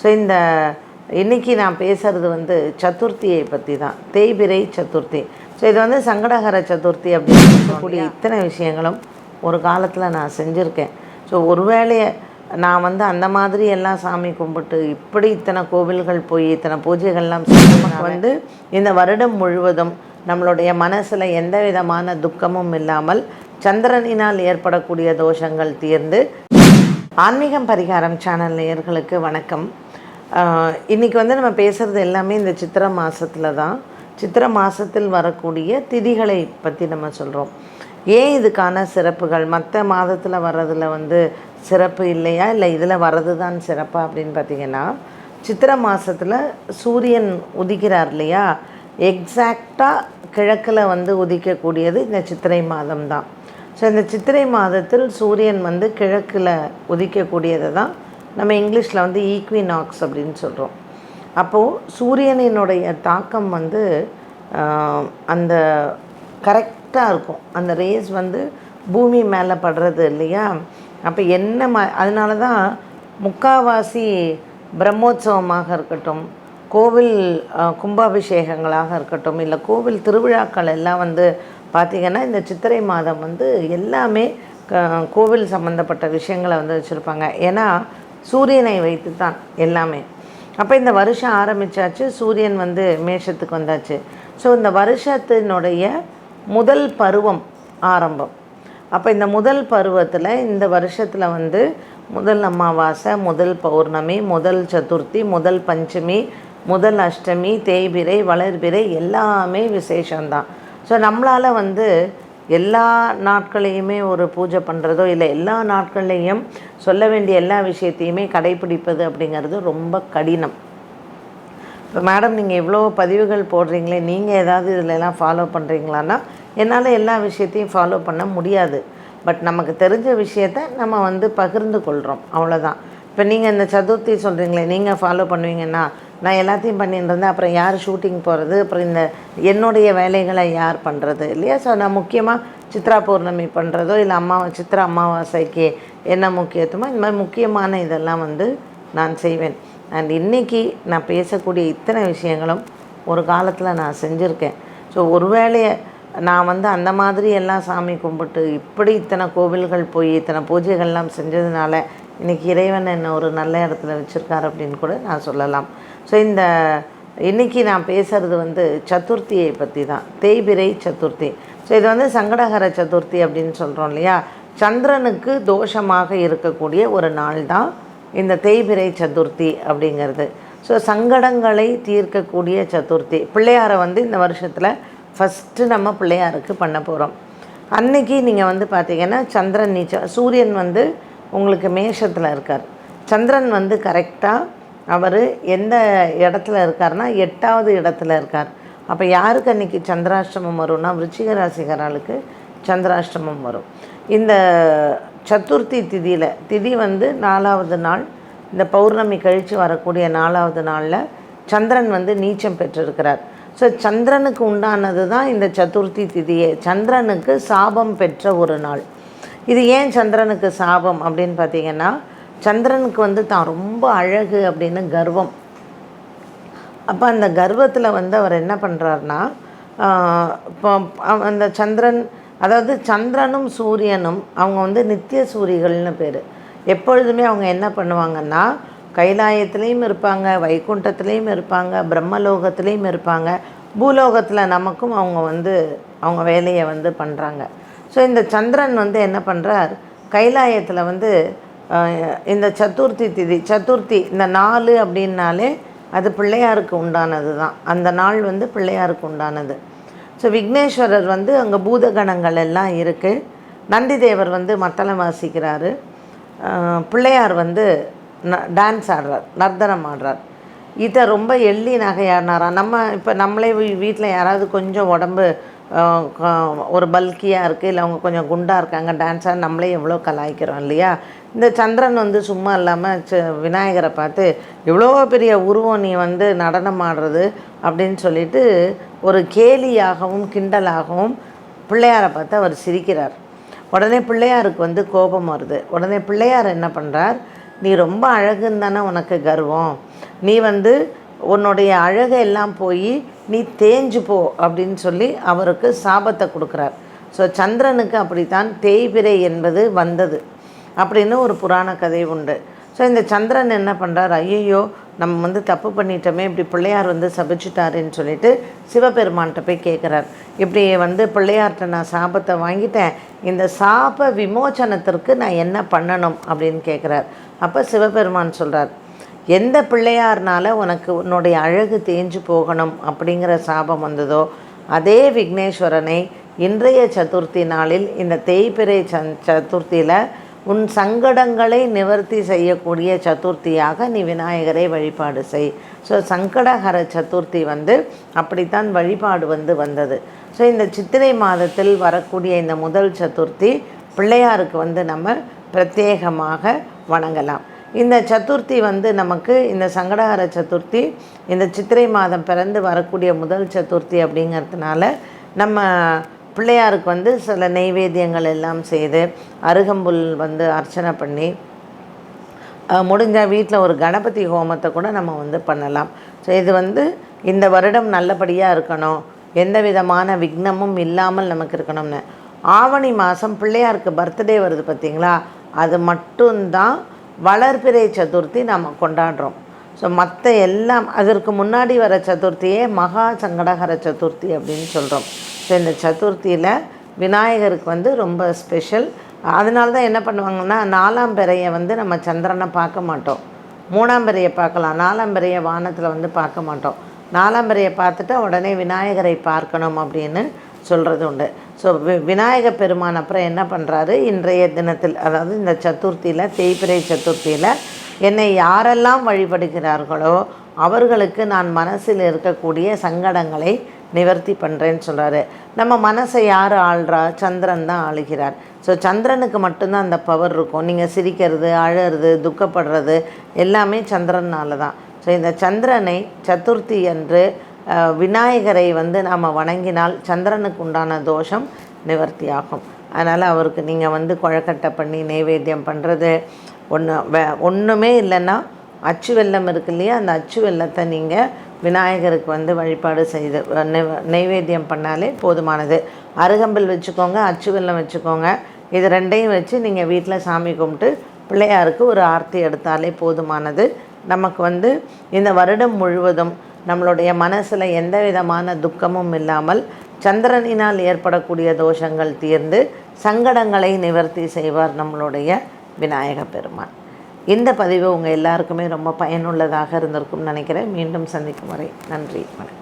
So இந்த இன்னைக்கு நான் பேசுகிறது வந்து சதுர்த்தியை பற்றி தான் தேய்பிரை சதுர்த்தி. ஸோ இது வந்து சங்கடஹர சதுர்த்தி அப்படின்னு சொல்லக்கூடிய இத்தனை விஷயங்களும் ஒரு காலத்தில் நான் செஞ்சுருக்கேன். ஸோ ஒருவேளைய நான் வந்து அந்த மாதிரி எல்லாம் சாமி கும்பிட்டு இப்படி இத்தனை கோவில்கள் போய் இத்தனை பூஜைகள்லாம் நமக்கு வந்து இந்த வருடம் முழுவதும் நம்மளுடைய மனசில் எந்த விதமான துக்கமும் இல்லாமல் சந்திரனினால் ஏற்படக்கூடிய தோஷங்கள் தீர்ந்து ஆன்மீகம் பரிகாரம் சேனல் நேயர்களுக்கு வணக்கம். இன்றைக்கி வந்து நம்ம பேசுகிறது எல்லாமே இந்த சித்திரை மாதத்தில் தான். சித்திரை மாதத்தில் வரக்கூடிய திதிகளை பற்றி நம்ம சொல்கிறோம் ஏன் இதுக்கான சிறப்புகள்? மற்ற மாதத்தில் வர்றதில் வந்து சிறப்பு இல்லையா? இல்லை இதில் வர்றது தான் சிறப்பா அப்படின்னு பார்த்தீங்கன்னா சித்திரை மாதத்தில் சூரியன் உதிக்கிறார் இல்லையா? எக்ஸாக்டாக கிழக்கில் வந்து உதிக்கக்கூடியது இந்த சித்திரை மாதம் தான் ஸோ இந்த சித்திரை மாதத்தில் சூரியன் வந்து கிழக்கில் உதிக்கக்கூடியது தான் நம்ம இங்கிலீஷில் வந்து ஈக்வினாக்ஸ் அப்படின்னு சொல்கிறோம் அப்போது சூரியனினுடைய தாக்கம் வந்து அந்த கரெக்டாக இருக்கும். அந்த ரேஸ் வந்து பூமி மேலே படுறது இல்லையா? அப்போ என்ன மா அதனால தான் முக்காவாசி பிரம்மோற்சவமாக இருக்கட்டும் கோவில் கும்பாபிஷேகங்களாக இருக்கட்டும் இல்லை கோவில் திருவிழாக்கள் எல்லாம் வந்து பார்த்திங்கன்னா இந்த சித்திரை மாதம் வந்து எல்லாமே க- கோவில் சம்மந்தப்பட்ட விஷயங்களை வந்து வச்சுருப்பாங்க. ஏன்னா சூரியனை வைத்து தான் எல்லாமே. அப்போ இந்த வருஷம் ஆரம்பிச்சாச்சு சூரியன் வந்து மேஷத்துக்கு வந்தாச்சு. ஸோ இந்த வருஷத்தினுடைய முதல் பருவம் ஆரம்பம். அப்போ இந்த முதல் பருவத்தில் இந்த வருஷத்தில் வந்து முதல் அமாவாசை முதல் பௌர்ணமி முதல் சதுர்த்தி முதல் பஞ்சமி முதல் அஷ்டமி தேய்பிரை வளர்பிரை எல்லாமே விசேஷம்தான். ஸோ நம்மளால் வந்து எல்லா நாட்களையுமே ஒரு பூஜை பண்ணுறதோ இல்லை எல்லா நாட்கள்லையும் சொல்ல வேண்டிய எல்லா விஷயத்தையுமே கடைப்பிடிப்பது அப்படிங்கிறது ரொம்ப கடினம். இப்போ மேடம் நீங்கள் இவ்வளோ பதிவுகள் போடுறீங்களே நீங்கள் ஏதாவது இதில் எல்லாம் ஃபாலோ பண்ணுறீங்களான்னா என்னால் எல்லா விஷயத்தையும் ஃபாலோ பண்ண முடியாது. பட் நமக்கு தெரிஞ்ச விஷயத்த நம்ம வந்து பகிர்ந்து கொள்கிறோம் அவ்வளோதான் இப்போ நீங்கள் இந்த சதுர்த்தி சொல்கிறீங்களே நீங்கள் ஃபாலோ பண்ணுவீங்கன்னா நான் எல்லாத்தையும் பண்ணிட்டு இருந்தேன். அப்புறம் யார் ஷூட்டிங் போகிறது அப்புறம் இந்த என்னுடைய வேலைகளை யார் பண்ணுறது இல்லையா? ஸோ நான் முக்கியமாக சித்ரா பௌர்ணமி பண்ணுறதோ இல்லை அம்மா சித்ரா அமாவாசைக்கு என்ன முக்கியத்துவமோ இந்த மாதிரி முக்கியமான இதெல்லாம் வந்து நான் செய்வேன். அண்ட் இன்றைக்கி நான் பேசக்கூடிய இத்தனை விஷயங்களும் ஒரு காலத்தில் நான் செஞ்சுருக்கேன். ஸோ ஒரு வேளையை நான் வந்து அந்த மாதிரி எல்லாம் சாமி கும்பிட்டு இப்படி இத்தனை கோவில்கள் போய் இத்தனை பூஜைகள்லாம் செஞ்சதுனால இன்றைக்கி இறைவன் என்னை ஒரு நல்ல இடத்துல வச்சுருக்கார் அப்படின்னு கூட நான் சொல்லலாம். ஸோ இந்த இன்றைக்கி நான் பேசுகிறது வந்து சதுர்த்தியை பற்றி தான். தேய்பிரை சதுர்த்தி. ஸோ இது வந்து சங்கடகர சதுர்த்தி அப்படின்னு சொல்கிறோம் இல்லையா? சந்திரனுக்கு தோஷமாக இருக்கக்கூடிய ஒரு நாள் தான் இந்த தேய்பிரை சதுர்த்தி அப்படிங்கிறது. ஸோ சங்கடங்களை தீர்க்கக்கூடிய சதுர்த்தி. பிள்ளையாரை வந்து இந்த வருஷத்தில் ஃபஸ்ட்டு நம்ம பிள்ளையாருக்கு பண்ண போகிறோம் அன்னைக்கு நீங்கள் வந்து பார்த்தீங்கன்னா சந்திரன் நீச்சம் சூரியன் வந்து உங்களுக்கு மேஷத்தில் இருக்கார். சந்திரன் வந்து கரெக்டாக அவர் எந்த இடத்துல இருக்காருன்னா எட்டாவது இடத்துல இருக்கார். அப்போ யாருக்கு அன்றைக்கி சந்திராஷ்டமம் வரும்னா விருச்சிக ராசிகராளுக்கு சந்திராஷ்டமம் வரும். இந்த சதுர்த்தி திதியில் திதி வந்து நாலாவது நாள் இந்த பௌர்ணமி கழித்து வரக்கூடிய நாலாவது நாளில் சந்திரன் வந்து நீச்சம் பெற்றிருக்கிறார். ஸோ சந்திரனுக்கு உண்டானது தான் இந்த சதுர்த்தி திதியே. சந்திரனுக்கு சாபம் பெற்ற ஒரு நாள். இது ஏன் சந்திரனுக்கு சாபம் அப்படின்னு பார்த்தீங்கன்னா சந்திரனுக்கு வந்து தான் ரொம்ப அழகு அப்படின்னு கர்வம். அப்போ அந்த கர்வத்தில் வந்து அவர் என்ன பண்ணுறாருனா இப்போ அந்த சந்திரன் அதாவது சந்திரனும் சூரியனும் அவங்க வந்து நித்திய சூரிகள்னு பேர். எப்பொழுதுமே அவங்க என்ன பண்ணுவாங்கன்னா கைலாயத்துலேயும் இருப்பாங்க வைகுண்டத்துலேயும் இருப்பாங்க பிரம்மலோகத்துலேயும் இருப்பாங்க. பூலோகத்தில் நமக்கும் அவங்க வந்து அவங்க வேலையை வந்து பண்ணுறாங்க ஸோ இந்த சந்திரன் வந்து என்ன பண்ணுறார் கைலாயத்தில் வந்து இந்த சதுர்த்தி திதி சதுர்த்தி இந்த நாலு அப்படின்னாலே அது பிள்ளையாருக்கு உண்டானது தான். அந்த நாள் வந்து பிள்ளையாருக்கு உண்டானது. ஸோ விக்னேஸ்வரர் வந்து அங்கே பூதகணங்கள் எல்லாம் இருக்குது நந்திதேவர் வந்து மத்தளம் வாசிக்கிறாரு. பிள்ளையார் வந்து ந டான்ஸ் ஆடுறார் நர்த்தனம் ஆடுறார். இதை ரொம்ப எள்ளி நகையாடினாராம். நம்ம இப்போ நம்மளே வீட்டில் யாராவது கொஞ்சம் உடம்பு ஒரு பல்கியாக இருக்குது இல்லை அவங்க கொஞ்சம் குண்டாக இருக்காங்க டான்ஸாக நம்மளே எவ்வளோ கலாய்க்கிறோம் இல்லையா? இந்த சந்திரன் வந்து சும்மா இல்லாமல் விநாயகரை பார்த்து இவ்வளோ பெரிய உருவம் நீ வந்து நடனம் ஆடுறது அப்படின்னு சொல்லிட்டு ஒரு கேலியாகவும் கிண்டலாகவும் பிள்ளையாரை பார்த்து அவர் சிரிக்கிறார். உடனே பிள்ளையாருக்கு வந்து கோபம் வருது. உடனே பிள்ளையார் என்ன பண்ணுறார் நீ ரொம்ப அழகுன்னு தானே உனக்கு கர்வம். நீ வந்து உன்னுடைய அழகை எல்லாம் போய் நீ தேஞ்சு போ அப்படின்னு சொல்லி அவருக்கு சாபத்தை கொடுக்குறார். ஸோ சந்திரனுக்கு அப்படித்தான் தேய்பிரை என்பது வந்தது. அப்படின்னு ஒரு புராண கதை உண்டு. ஸோ இந்த சந்திரன் என்ன பண்ணுறார் ஐயையோ நம்ம வந்து தப்பு பண்ணிட்டோமே இப்படி பிள்ளையார் வந்து சபிச்சிட்டாருன்னு சொல்லிட்டு சிவபெருமான்கிட்ட போய் கேட்குறார் இப்படி வந்து பிள்ளையார்கிட்ட நான் சாபத்தை வாங்கிட்டேன். இந்த சாப விமோச்சனத்திற்கு நான் என்ன பண்ணணும் அப்படின்னு கேட்குறார் அப்போ சிவபெருமான் சொல்கிறார் எந்த பிள்ளையார்னால உனக்கு உன்னுடைய அழகு தேஞ்சு போகணும் அப்படிங்கிற சாபம் வந்ததோ அதே விக்னேஸ்வரனை இன்றைய சதுர்த்தி நாளில் இந்த தேய்பிறை சந் சதுர்த்தியில் உன் சங்கடங்களை நிவர்த்தி செய்யக்கூடிய சதுர்த்தியாக நீ விநாயகரை வழிபாடு செய். ஸோ சங்கடஹர சதுர்த்தி வந்து அப்படித்தான் வழிபாடு வந்து வந்தது. ஸோ இந்த சித்திரை மாதத்தில் வரக்கூடிய இந்த முதல் சதுர்த்தி பிள்ளையாருக்கு வந்து நம்ம பிரத்யேகமாக வணங்கலாம். இந்த சதுர்த்தி வந்து நமக்கு இந்த சங்கடஹர சதுர்த்தி இந்த சித்திரை மாதம் பிறந்து வரக்கூடிய முதல் சதுர்த்தி அப்படிங்கிறதுனால நம்ம பிள்ளையாருக்கு வந்து சில நெய்வேத்தியங்கள் எல்லாம் செய்து அருகம்புல் வந்து அர்ச்சனை பண்ணி முடிஞ்சால் வீட்டில் ஒரு கணபதி ஹோமத்தை கூட நம்ம வந்து பண்ணலாம். ஸோ இது வந்து இந்த வருடம் நல்லபடியாக இருக்கணும். எந்த விதமான விக்னமும் இல்லாமல் நமக்கு இருக்கணும்னு. ஆவணி மாதம் பிள்ளையாருக்கு பர்த்டே வருது பார்த்திங்களா அது மட்டும்தான் வளர்பிறை சதுர்த்தி நம்ம கொண்டாடுறோம். ஸோ மற்ற எல்லாம் அதற்கு முன்னாடி வர சதுர்த்தியே மகா சங்கடகர சதுர்த்தி அப்படின்னு சொல்கிறோம் ஸோ இந்த சதுர்த்தியில் விநாயகருக்கு வந்து ரொம்ப ஸ்பெஷல் அதனால தான் என்ன பண்ணுவாங்கன்னா நாலாம் பிறையை வந்து நம்ம சந்திரனை பார்க்க மாட்டோம். மூணாம் பிறையை பார்க்கலாம். நாலாம் பிறையை வானத்தில் வந்து பார்க்க மாட்டோம். நாலாம் பிறையை பார்த்துட்டு உடனே விநாயகரை பார்க்கணும் அப்படின்னு சொல்கிறது உண்டு. ஸோ வி விநாயக பெருமான் அப்புறம் என்ன பண்ணுறாரு இன்றைய தினத்தில் அதாவது இந்த சதுர்த்தியில் தேய்பிறை சதுர்த்தியில் என்னை யாரெல்லாம் வழிபடுகிறார்களோ அவர்களுக்கு நான் மனசில் இருக்கக்கூடிய சங்கடங்களை நிவர்த்தி பண்ணுறேன்னு சொல்கிறாரு நம்ம மனசை யார் ஆள்றா? சந்திரன் தான் ஆளுகிறார். ஸோ சந்திரனுக்கு மட்டும்தான் அந்த பவர் இருக்கும். நீங்கள் சிரிக்கிறது அழறது துக்கப்படுறது எல்லாமே சந்திரனால் தான் ஸோ இந்த சந்திரனை சதுர்த்தி என்று விநாயகரை வந்து நாம் வணங்கினால் சந்திரனுக்கு உண்டான தோஷம் நிவர்த்தி ஆகும் அதனால் அவருக்கு நீங்கள் வந்து குழக்கட்டை பண்ணி நைவேத்தியம் பண்ணுறது ஒன்று வே ஒன்றுமே இல்லைன்னா அச்சு வெள்ளம் இருக்கு இல்லையா? அந்த அச்சு வெள்ளத்தை நீங்கள் விநாயகருக்கு வந்து வழிபாடு செய்து நெய்வேத்தியம் பண்ணாலே போதுமானது. அருகம்பில் வச்சுக்கோங்க அச்சு வெள்ளம் வச்சுக்கோங்க. இது ரெண்டையும் வச்சு நீங்கள் வீட்டில் சாமி கும்பிட்டு பிள்ளையாருக்கு ஒரு ஆர்த்தி எடுத்தாலே போதுமானது. நமக்கு வந்து இந்த வருடம் முழுவதும் நம்மளுடைய மனசில் எந்த விதமான துக்கமும் இல்லாமல் சந்திரனினால் ஏற்படக்கூடிய தோஷங்கள் தீர்ந்து சங்கடங்களை நிவர்த்தி செய்வார் நம்மளுடைய விநாயக பெருமான் இந்த பதிவு உங்கள் எல்லாருக்குமே ரொம்ப பயனுள்ளதாக இருந்திருக்கும்னு நினைக்கிறேன். மீண்டும் சந்திக்கும் வரை நன்றி வணக்கம்.